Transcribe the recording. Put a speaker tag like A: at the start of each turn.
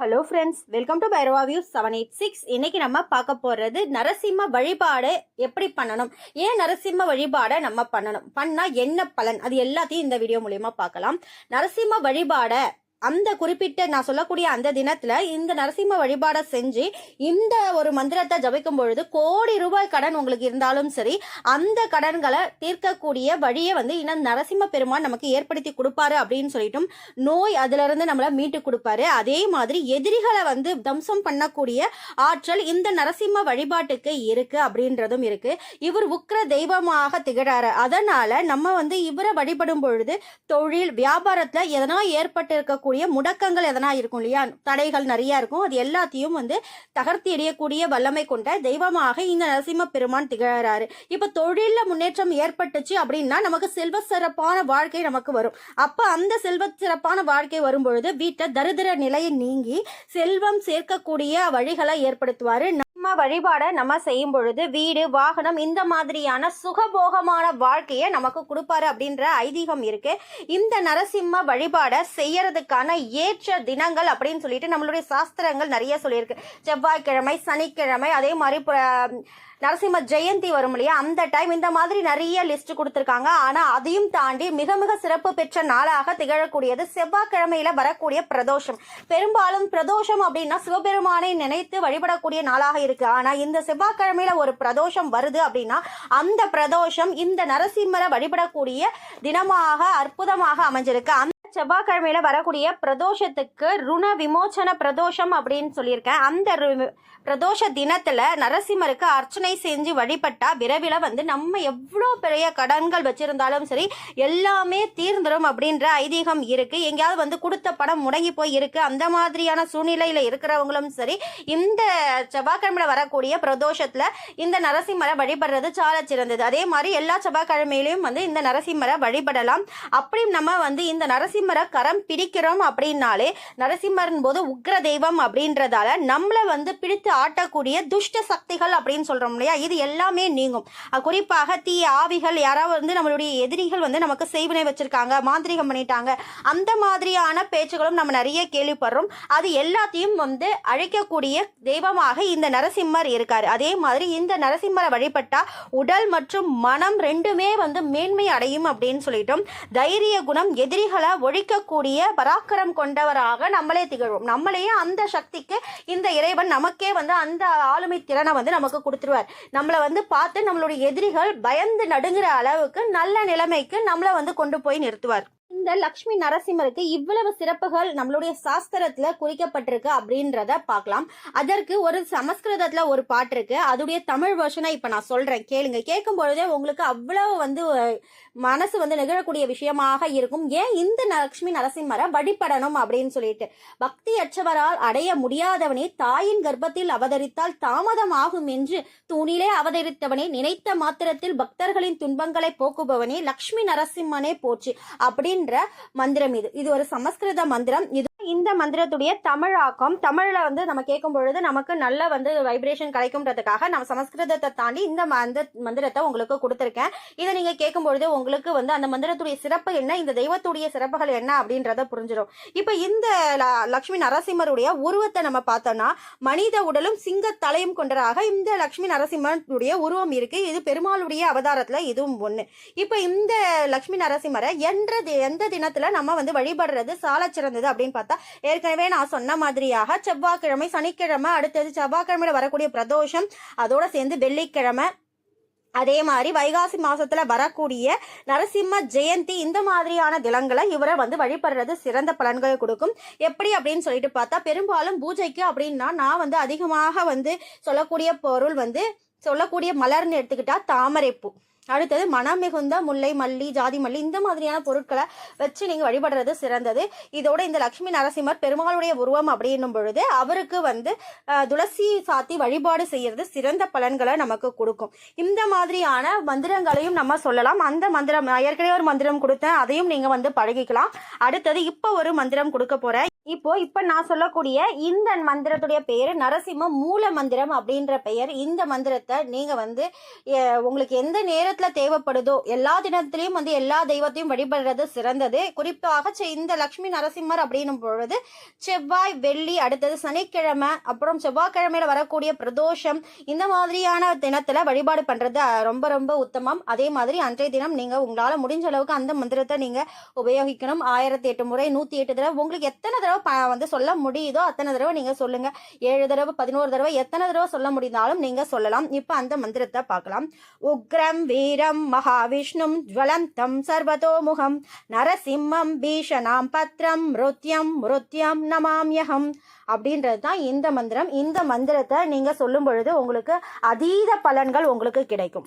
A: Hello friends welcome to Bhairava view seven eight six இன்னைக்கு நம்ம பார்க்க போகிறது நரசிம்ம வழிபாடு எப்படி பண்ணணும்? ஏன் நரசிம்ம வழிபாடை நம்ம பண்ணணும்? பண்ணால் என்ன பலன்? அது எல்லாத்தையும் இந்த வீடியோ மூலயமா பார்க்கலாம். நரசிம்ம வழிபாடை அந்த குறிப்பிட்ட நான் சொல்லக்கூடிய அந்த தினத்துல இந்த நரசிம்ம வழிபாடை செஞ்சு இந்த ஒரு மந்திரத்தை ஜபிக்கும் பொழுது கோடி ரூபாய் கடன் உங்களுக்கு இருந்தாலும் சரி அந்த கடன்களை தீர்க்கக்கூடிய வழியை வந்து இன்னும் நரசிம்ம பெருமான் நமக்கு ஏற்படுத்தி கொடுப்பாரு அப்படின்னு சொல்லிட்டும் நோய் அதுல இருந்து நம்மளை மீட்டு கொடுப்பாரு. அதே மாதிரி எதிரிகளை வந்து தம்சம் பண்ணக்கூடிய ஆற்றல் இந்த நரசிம்ம வழிபாட்டுக்கு இருக்கு அப்படின்றதும் இருக்கு. இவர் உக்ர தெய்வமாக திகழாரு. அதனால நம்ம வந்து இவரை வழிபடும் பொழுது தொழில் வியாபாரத்துல எதனா ஏற்பட்டு இருக்கக்கூடிய முடக்கங்கள் எதனா இருக்கும் இல்லையா? தடைகள் நிறைய இருக்கும். அது எல்லாத்தையும் வந்து தகர்த்து எறியக்கூடிய வல்லமை கொண்ட தெய்வமாக இந்த நரசிம்ம பெருமான் திகழறாரு. இப்ப தொழில முன்னேற்றம் ஏற்பட்டுச்சு அப்படின்னா நமக்கு செல்வ சிறப்பான வாழ்க்கை நமக்கு வரும். அப்ப அந்த செல்வ சிறப்பான வாழ்க்கை வரும்பொழுது வீட்டை தரித்திர நிலையை நீங்கி செல்வம் சேர்க்கக்கூடிய வழிகளை ஏற்படுத்துவாரு. நம்ம வழிபாடை நம்ம செய்யும் பொழுது வீடு வாகனம் இந்த மாதிரியான சுகபோகமான வாழ்க்கையை நமக்கு கொடுப்பாரு அப்படின்ற ஐதீகம் இருக்கு. இந்த நரசிம்ம வழிபாடை செய்யறதுக்கான ஏற்ற தினங்கள் அப்படின்னு சொல்லிட்டு நம்மளுடைய சாஸ்திரங்கள் நிறைய சொல்லியிருக்கு. செவ்வாய்க்கிழமை சனிக்கிழமை அதே மாதிரி நரசிம்ம ஜெயந்தி வரும் இல்லையா? அந்த டைம் இந்த மாதிரி நிறைய லிஸ்ட் கொடுத்துருக்காங்க. ஆனா அதையும் தாண்டி மிக மிக சிறப்பு பெற்ற நாளாக திகழக்கூடியது செவ்வாய்க்கிழமையில வரக்கூடிய பிரதோஷம். பெரும்பாலும் பிரதோஷம் அப்படின்னா சிவபெருமானை நினைத்து வழிபடக்கூடிய நாளாக இருக்கு. ஆனா இந்த செவ்வாய்க்கிழமையில ஒரு பிரதோஷம் வருது அப்படின்னா அந்த பிரதோஷம் இந்த நரசிம்மரை வழிபடக்கூடிய தினமாக அற்புதமாக அமைஞ்சிருக்கு. செவ்வாய்க்கிழமையில வரக்கூடிய பிரதோஷத்துக்கு ருண விமோச்சன பிரதோஷம் அப்படின்னு சொல்லியிருக்கேன். அந்த ரு- பிரதோஷ தினத்துல நரசிம்மருக்கு அர்ச்சனை செஞ்சு வழிபட்டா விரைவில் வந்து நம்ம எவ்வளோ பெரிய கடன்கள் வச்சிருந்தாலும் சரி எல்லாமே தீர்ந்துடும் அப்படின்ற ஐதீகம் இருக்கு. எங்கேயாவது வந்து கொடுத்த படம் முடங்கி போய் இருக்கு. அந்த மாதிரியான சூழ்நிலையில இருக்கிறவங்களும் சரி இந்த செவ்வாய்க்கிழமையில வரக்கூடிய பிரதோஷத்துல இந்த நரசிம்மரை வழிபடுறது சால சிறந்தது. அதே மாதிரி எல்லா செவ்வாய்க்கிழமையிலையும் வந்து இந்த நரசிம்மரை வழிபடலாம். அப்படி நம்ம வந்து இந்த நரசிம்மரை கரம் பிடிக்கிறோம் அப்படின்னாலே நரசிம்மரின் போது உக்ர தெய்வம் அப்படின்றதால நம்மளை வந்து பிடித்து ஆட்டக்கூடிய துஷ்ட சக்திகள் அப்படின்னு சொல்கிறோம் இல்லையா? இது எல்லாமே நீங்கும். குறிப்பாக தீய ஆவிகள் யாராவது வந்து நம்மளுடைய எதிரிகள் வந்து நமக்கு செய்வினை வச்சுருக்காங்க மாந்திரிகம் பண்ணிட்டாங்க அந்த மாதிரியான பேச்சுகளும் நம்ம நிறைய கேள்விப்படுறோம். அது எல்லாத்தையும் வந்து அழைக்கக்கூடிய தெய்வமாக இந்த நரசிம்மர் இருக்கார். அதே மாதிரி இந்த நரசிம்மரை வழிபட்டால் உடல் மற்றும் மனம் ரெண்டுமே வந்து மேன்மை அடையும் அப்படின்னு சொல்லிட்டோம். தைரிய குணம் எதிரிகளை ஒழிக்கக்கூடிய பராக்கிரம் கொண்டவராக நம்மளே திகழ்வோம் நம்மளையே அந்த சக்திக்கு இந்த இறைவன் நமக்கே வந்து அந்த ஆளுமை திறனை வந்து நமக்கு கொடுத்துருவார். நம்மளை வந்து பார்த்து நம்மளுடைய எதிரிகள் பயந்து நடுங்குற அளவுக்கு நல்ல நிலைமைக்கு நம்மளை வந்து கொண்டு போய் நிறுத்துவார். இந்த லக்ஷ்மி நரசிம்மருக்கு இவ்வளவு சிறப்புகள் நம்மளுடைய சாஸ்திரத்துல குறிக்கப்பட்டிருக்கு அப்படின்றத பார்க்கலாம். அதற்கு ஒரு சமஸ்கிருதத்துல ஒரு பாட்டு இருக்கு. அதோடைய தமிழ் வருஷனை இப்ப நான் சொல்றேன். கேளுங்க. கேட்கும் பொழுதே உங்களுக்கு அவ்வளவு வந்து மனசு வந்து நிகழக்கூடிய விஷயமாக இருக்கும். ஏன் இந்த லக்ஷ்மி நரசிம்மரை வழிபடணும் அப்படின்னு சொல்லிட்டு? பக்தியற்றவரால் அடைய முடியாதவனே தாயின் கர்ப்பத்தில் அவதரித்தால் தாமதமாகும் என்று தூணிலே அவதரித்தவனே நினைத்த மாத்திரத்தில் பக்தர்களின் துன்பங்களை போக்குபவனே லக்ஷ்மி நரசிம்மனே போச்சு. அப்படின்ற மந்திரம் இது. இது ஒரு சமஸ்கிருத மந்திரம். இது இந்த மந்திரத்துடைய தமிழாக்கம் தமிழ்ல வந்து நம்ம கேட்கும் பொழுது நமக்கு நல்ல வந்து வைப்ரேஷன் கிடைக்கும்ன்றதுக்காக நம்ம சமஸ்கிருதத்தை தாண்டி இந்த மந்த மந்திரத்தை உங்களுக்கு கொடுத்துருக்கேன். இதை நீங்க கேட்கும் பொழுது உங்களுக்கு வந்து அந்த மந்திரத்துடைய சிறப்பு என்ன இந்த தெய்வத்துடைய சிறப்புகள் என்ன அப்படின்றத புரிஞ்சிடும் இப்ப இந்த லக்ஷ்மி நரசிம்மருடைய உருவத்தை நம்ம பார்த்தோம்னா மனித உடலும் சிங்க தலையும் கொண்டதாக இந்த லக்ஷ்மி நரசிம்மருடைய உருவம் இருக்கு. இது பெருமாளுடைய அவதாரத்துல இதுவும் ஒண்ணு. இப்ப இந்த லக்ஷ்மி நரசிம்மரை என்ற தி- எந்த தினத்துல நம்ம வந்து வழிபடுறது சால சிறந்தது அப்படின்னு பார்த்தா ஏற்கனவே நான் சொன்ன மாதிரியாக செவ்வாய்க்கிழமை சனிக்கிழமை அடுத்தது செவ்வாய்க்கிழமையில வரக்கூடிய பிரதோஷம் அதோட சேர்ந்து வெள்ளிக்கிழமை. அதே மாதிரி வைகாசி மாசத்துல வரக்கூடிய நரசிம்ம ஜெயந்தி இந்த மாதிரியான தினங்களை இவரை வந்து வழிபடுறது சிறந்த பலன்களை கொடுக்கும். எப்படி அப்படின்னு சொல்லிட்டு பார்த்தா பெரும்பாலும் பூஜைக்கு அப்படின்னா நான் வந்து அதிகமாக வந்து சொல்லக்கூடிய பொருள் வந்து சொல்லக்கூடிய மலர்னு எடுத்துக்கிட்டா தாமரைப்பூ. அடுத்தது மனம் மிகுந்த முல்லை மல்லி ஜாதி மல்லி இந்த மாதிரியான பொருட்களை வச்சு நீங்க வழிபடுறது சிறந்தது. இதோட இந்த லக்ஷ்மி நரசிம்மர் பெருமாளுடைய உருவம் அப்படின்னும் பொழுது அவருக்கு வந்து துளசி சாத்தி வழிபாடு செய்யறது சிறந்த பலன்களை நமக்கு கொடுக்கும். இந்த மாதிரியான மந்திரங்களையும் நம்ம சொல்லலாம். அந்த மந்திரம் ஏற்கனவே ஒரு மந்திரம் கொடுத்தேன். அதையும் நீங்க வந்து பழகிக்கலாம் அடுத்தது இப்போ ஒரு மந்திரம் கொடுக்க போறேன். இப்போ இப்ப நான் சொல்லக்கூடிய இந்த மந்திரத்துடைய பெயர் நரசிம்ம மூல மந்திரம் அப்படின்ற பெயர். இந்த மந்திரத்தை நீங்க வந்து உங்களுக்கு எந்த நேரத்துல தேவைப்படுதோ எல்லா தினத்திலையும் வந்து எல்லா தெய்வத்தையும் வழிபடுறது சிறந்தது. குறிப்பாக செ- இந்த லக்ஷ்மி நரசிம்மர் அப்படின்னும் பொழுது செவ்வாய் வெள்ளி அடுத்தது சனிக்கிழமை அப்புறம் செவ்வாய்க்கிழமையில வரக்கூடிய பிரதோஷம் இந்த மாதிரியான தினத்துல வழிபாடு பண்றது ரொம்ப ரொம்ப உத்தமம். அதே மாதிரி அன்றைய தினம் நீங்க உங்களால முடிஞ்ச அளவுக்கு அந்த மந்திரத்தை நீங்க உபயோகிக்கணும். ஆயிரத்தி எட்டு முறை நூத்தி எட்டு தடவை. உங்களுக்கு எத்தனை தடவை ப- வந்து சொல்ல முடியுதோ அத்தனை தடவை நீங்க சொல்லுங்க. ஏழு தடவை பதினோரு தடவை எத்தனை தடவை சொல்ல முடிந்தாலும் நீங்க சொல்லலாம். இப்ப அந்த மந்திரத்தை பார்க்கலாம். உக்ரம் வீரம் மகாவிஷ்ணும் ஜுவலந்தம் சர்வதோமுகம் நரசிம்மம் பீஷணாம் பத்ரம் மிருத்யம் மிருத்யம் நமாம்யகம் அப்படின்றது தான் இந்த மந்திரம். இந்த மந்திரத்தை நீங்க சொல்லும் பொழுது உங்களுக்கு அதீத பலன்கள் உங்களுக்கு கிடைக்கும்.